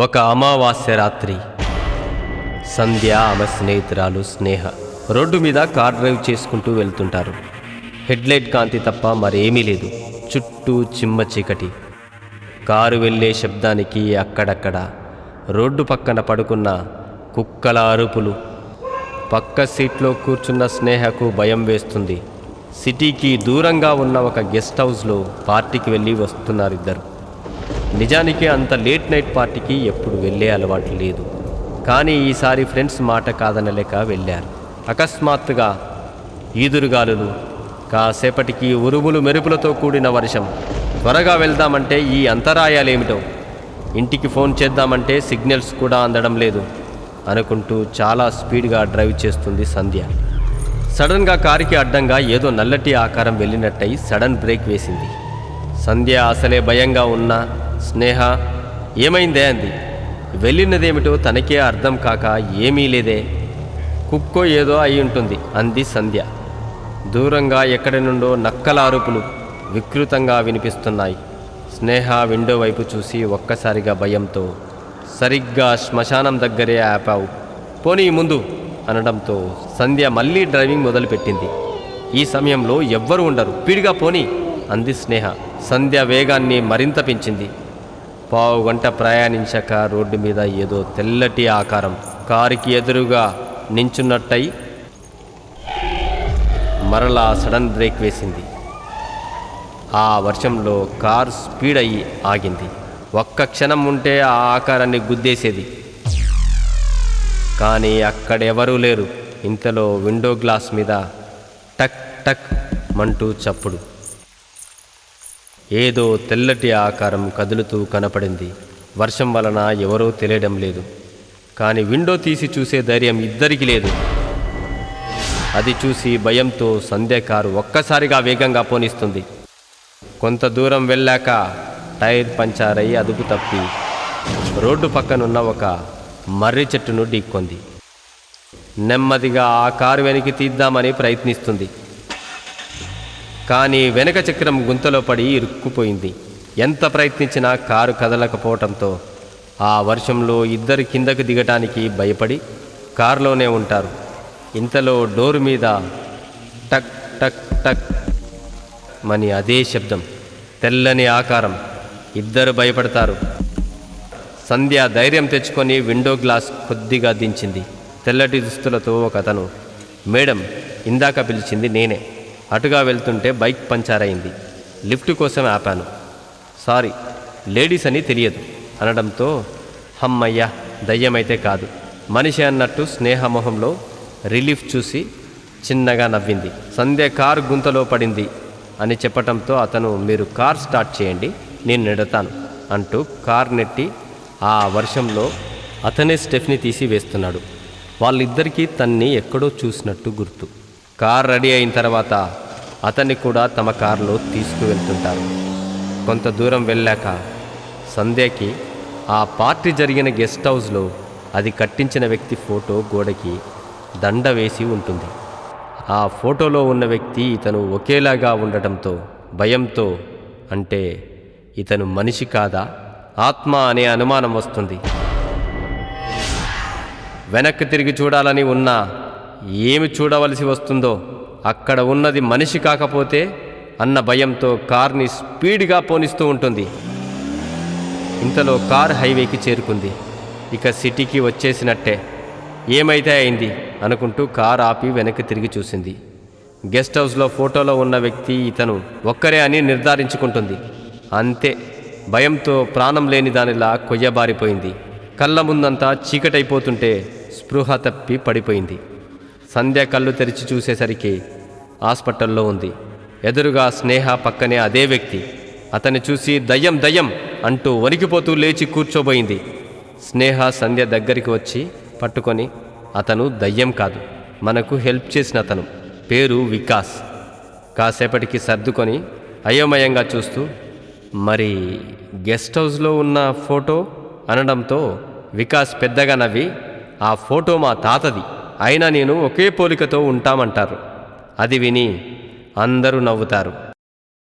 ఒక అమావాస్య రాత్రి. సంధ్య ఆమె స్నేహితురాలు స్నేహ. రోడ్డు మీద కార్ డ్రైవ్ చేసుకుంటూ వెళ్తుంటారు. హెడ్లైట్ కాంతి తప్ప మరేమీ లేదు. చుట్టూ చిమ్మ చీకటి. కారు వెళ్ళే శబ్దానికి అక్కడక్కడ రోడ్డు పక్కన పడుకున్న కుక్కల అరుపులు. పక్క సీట్లో కూర్చున్న స్నేహకు భయం వేస్తుంది. సిటీకి దూరంగా ఉన్న ఒక గెస్ట్ హౌస్లో పార్టీకి వెళ్ళి వస్తున్నారు ఇద్దరు. నిజానికి అంత లేట్ నైట్ పార్టీకి ఎప్పుడు వెళ్ళే అలవాటు లేదు. కానీ ఈసారి ఫ్రెండ్స్ మాట కాదనలేక వెళ్ళారు. అకస్మాత్తుగా ఈదురుగాలులు కాసేపటికి ఉరుములు మెరుపులతో కూడిన వర్షం. త్వరగా వెళ్దామంటే ఈ అంతరాయాలేమిటో? ఇంటికి ఫోన్ చేద్దామంటే సిగ్నల్స్ కూడా అందడం లేదు అనుకుంటూ చాలా స్పీడ్గా డ్రైవ్ చేస్తుంది సంధ్య. సడన్గా కారుకి అడ్డంగా ఏదో నల్లటి ఆకారం వెళ్ళినట్టయి సడన్ బ్రేక్ వేసింది. సంధ్య అసలే భయంగా ఉన్న స్నేహ ఏమైందే అంది. వెళ్ళినదేమిటో తనకే అర్థం కాక ఏమీ లేదే. కుక్కో ఏదో అయి ఉంటుంది అంది సంధ్య. దూరంగా ఎక్కడి నుండో నక్కల అరుపులు వికృతంగా వినిపిస్తున్నాయి. స్నేహ విండో వైపు చూసి ఒక్కసారిగా భయంతో సరిగ్గా శ్మశానం దగ్గరే ఆపావు. పోనీ ముందు అనడంతో సంధ్య మళ్ళీ డ్రైవింగ్ మొదలుపెట్టింది. ఈ సమయంలో ఎవ్వరూ ఉండరు. పీడిగా పోనీ అంది స్నేహ. సంధ్య వేగాన్ని మరింత పెంచింది. పావు గంట ప్రయాణించక రోడ్డు మీద ఏదో తెల్లటి ఆకారం. కారుకి ఎదురుగా నించున్నట్టయి మరలా సడన్ బ్రేక్ వేసింది. ఆ వర్షంలో కార్ స్పీడ్ అయ్యి ఆగింది. ఒక్క క్షణం ఉంటే ఆ ఆకారాన్ని గుద్దేసేది. కానీ అక్కడెవరూ లేరు. ఇంతలో విండో గ్లాస్ మీద టక్ టక్ మంటూ చప్పుడు. ఏదో తెల్లటి ఆకారం కదులుతూ కనపడింది. వర్షం వలన ఎవరో తెలియడం లేదు. కానీ విండో తీసి చూసే ధైర్యం ఇద్దరికీ లేదు. అది చూసి భయంతో సంధ్య కారు ఒక్కసారిగా వేగంగా పోనిస్తుంది. కొంత దూరం వెళ్ళాక టైర్ పంచారై అదుపు తప్పి రోడ్డు పక్కనున్న ఒక మర్రి చెట్టును ఢీక్కొంది నెమ్మదిగా ఆ కారు వెనక్కి తీద్దామని ప్రయత్నిస్తుంది. కానీ వెనక చక్రం గుంతలో పడి ఇరుక్కుపోయింది. ఎంత ప్రయత్నించినా కారు కదలకపోవటంతో ఆ వర్షంలో ఇద్దరు కిందకు దిగటానికి భయపడి కారులోనే ఉంటారు. ఇంతలో డోరు మీద టక్ టక్ టక్ మని అదే శబ్దం తెల్లని ఆకారం. ఇద్దరు భయపడతారు. సంధ్య ధైర్యం తెచ్చుకొని విండో గ్లాస్ కొద్దిగా దించింది. తెల్లటి దుస్తులతో ఒక అతను మేడం ఇందాక పిలిచింది నేనే. అటుగా వెళ్తుంటే బైక్ పంచర్ అయింది లిఫ్ట్ కోసం ఆపాను. సారీ లేడీస్ అని తెలియదు అనడంతో హమ్మయ్యా దయ్యమైతే కాదు. మనిషి అన్నట్టు స్నేహమోహంలో రిలీఫ్ చూసి చిన్నగా నవ్వింది. సంధ్య కార్ గుంతలో పడింది అని చెప్పటంతో అతను మీరు కార్ స్టార్ట్ చేయండి నేను నెడతాను అంటూ కార్ నెట్టి ఆ వర్షంలో అతనే స్టెఫ్ని తీసి వేస్తున్నాడు వాళ్ళిద్దరికీ తన్ని ఎక్కడో చూసినట్టు గుర్తు. కార్ రెడీ అయిన తర్వాత అతన్ని కూడా తమ కారులో తీసుకువెళ్తుంటారు. కొంత దూరం వెళ్ళాక సంధ్యకి ఆ పార్టీ జరిగిన గెస్ట్ హౌస్లో అది కట్టించిన వ్యక్తి ఫోటో గోడకి దండ వేసి ఉంటుంది. ఆ ఫోటోలో ఉన్న వ్యక్తి ఇతను ఒకేలాగా ఉండటంతో భయంతో అంటే ఇతను మనిషి కాదా ఆత్మ అనే అనుమానం వస్తుంది. వెనక్కి తిరిగి చూడాలని ఉన్నా ఏమి చూడవలసి వస్తుందో అక్కడ ఉన్నది మనిషి కాకపోతే అన్న భయంతో కార్ని స్పీడ్గా పోనిస్తూ ఉంటుంది. ఇంతలో కార్ హైవేకి చేరుకుంది. ఇక సిటీకి వచ్చేసినట్టే. ఏమైతే అయింది? అనుకుంటూ కార్ ఆపి వెనక్కి తిరిగి చూసింది. గెస్ట్ హౌస్లో ఫోటోలో ఉన్న వ్యక్తి ఇతను ఒక్కరే అని నిర్ధారించుకుంటుంది. అంతే. భయంతో ప్రాణం లేని దానిలా కొయ్యబారిపోయింది. కళ్ళ ముందంతా చీకటైపోతుంటే స్పృహ తప్పి పడిపోయింది. సంధ్య కళ్ళు తెరిచి చూసేసరికి హాస్పిటల్లో ఉంది. ఎదురుగా స్నేహ పక్కనే అదే వ్యక్తి. అతన్ని చూసి దయ్యం దయ్యం అంటూ వణికిపోతూ లేచి కూర్చోబోయింది. స్నేహ సంధ్య దగ్గరికి వచ్చి పట్టుకొని అతను దయ్యం కాదు మనకు హెల్ప్ చేసిన అతను పేరు వికాస్. కాసేపటికి సర్దుకొని అయోమయంగా చూస్తూ మరి గెస్ట్ హౌస్లో ఉన్న ఫోటో? అనడంతో వికాస్ పెద్దగా నవ్వి ఆ ఫోటో మా తాతది. అయినా నేను ఒకే పోలికతో ఉంటామంటారు. అది విని అందరూ నవ్వుతారు.